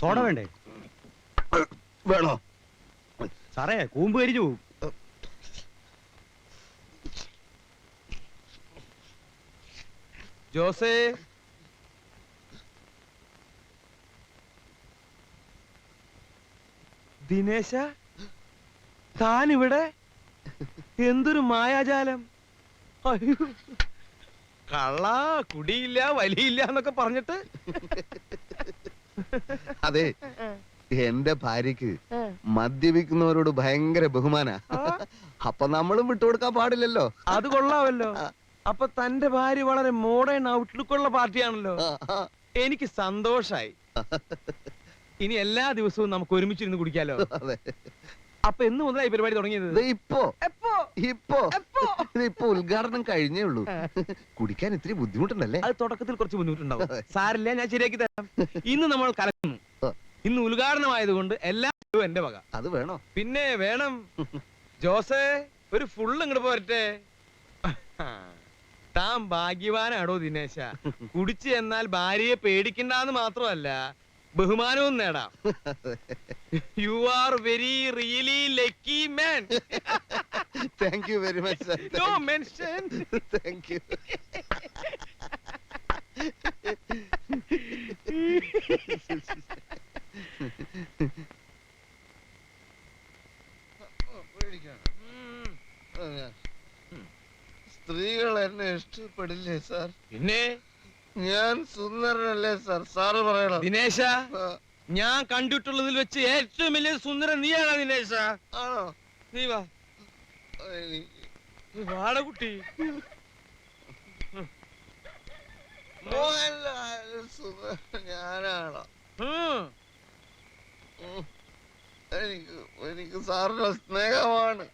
Soda വേണ്ടേ? വേണോ? സാറേ കൂമ്പ് കരിഞ്ഞു പോകും ജോസേ. ദിനേശ താനിവിടെ? എന്തൊരു മായാജാലം. കള്ള കുടിയില്ല വലിയില്ല എന്നൊക്കെ പറഞ്ഞിട്ട് അതെ. എന്റെ ഭാര്യക്ക് മദ്യപിക്കുന്നവരോട് ഭയങ്കര ബഹുമാന. അപ്പൊ നമ്മളും വിട്ടുകൊടുക്കാൻ പാടില്ലല്ലോ. അത് കൊള്ളാമല്ലോ. അപ്പൊ തന്റെ ഭാര്യ വളരെ മോഡേൺ ഔട്ട്ലുക്ക് ഉള്ള പാർട്ടിയാണല്ലോ. എനിക്ക് സന്തോഷായി. ഇനി എല്ലാ ദിവസവും നമുക്ക് ഒരുമിച്ചിരുന്ന് കുടിക്കാലോ. അതെ. അപ്പൊ എന്ന് മുതലായി പരിപാടി തുടങ്ങിയത്? ഇപ്പോ. ഇപ്പോ. ഇപ്പൊ ഉദ്ഘാടനം കഴിഞ്ഞേ ഉള്ളൂ. കുടിക്കാൻ ഇത്തിരി ബുദ്ധിമുട്ടുണ്ടല്ലേ? അത് തുടക്കത്തിൽ കുറച്ച് ബുദ്ധിമുട്ടുണ്ടാവും. സാറില്ല സാരില്ല ഞാൻ ശരിയാക്കി തരാം. ഇന്ന് നമ്മൾ കലക്കുന്നു. ഇന്ന് ഉദ്ഘാടനമായതുകൊണ്ട് എല്ലാം എന്റെ വക. അത് വേണോ? പിന്നെ വേണം. ജോസേ ഒരു ഫുള്ള് ഇങ്ങോട്ട് പോരട്ടെ. താൻ ഭാഗ്യവാനാണോ ദിനേശ. കുടിച്ചു എന്നാൽ ഭാര്യയെ പേടിക്കണ്ടെന്ന് മാത്രമല്ല ബഹുമാനവും നേടാം. You are very really lucky man thank you very much no mention thank you സ്ത്രീകൾ എന്നെ ഇഷ്ടപ്പെടില്ലേ സാർ? പിന്നെ? ഞാൻ സുന്ദരനല്ലേ സാർ? സാറ് പറയണം. ദിനേശ ഞാൻ കണ്ടിട്ടുള്ളതിൽ വെച്ച് ഏറ്റവും വലിയ സുന്ദരൻ നീയാണ് ദിനേശ? ആണോ? നീ വാ. വാട കുട്ടി. മോഹൻലാൽ സുന്ദരൻ ഞാനാണോ. എനിക്ക് എനിക്ക് സാറിന്റെ സ്നേഹമാണ്.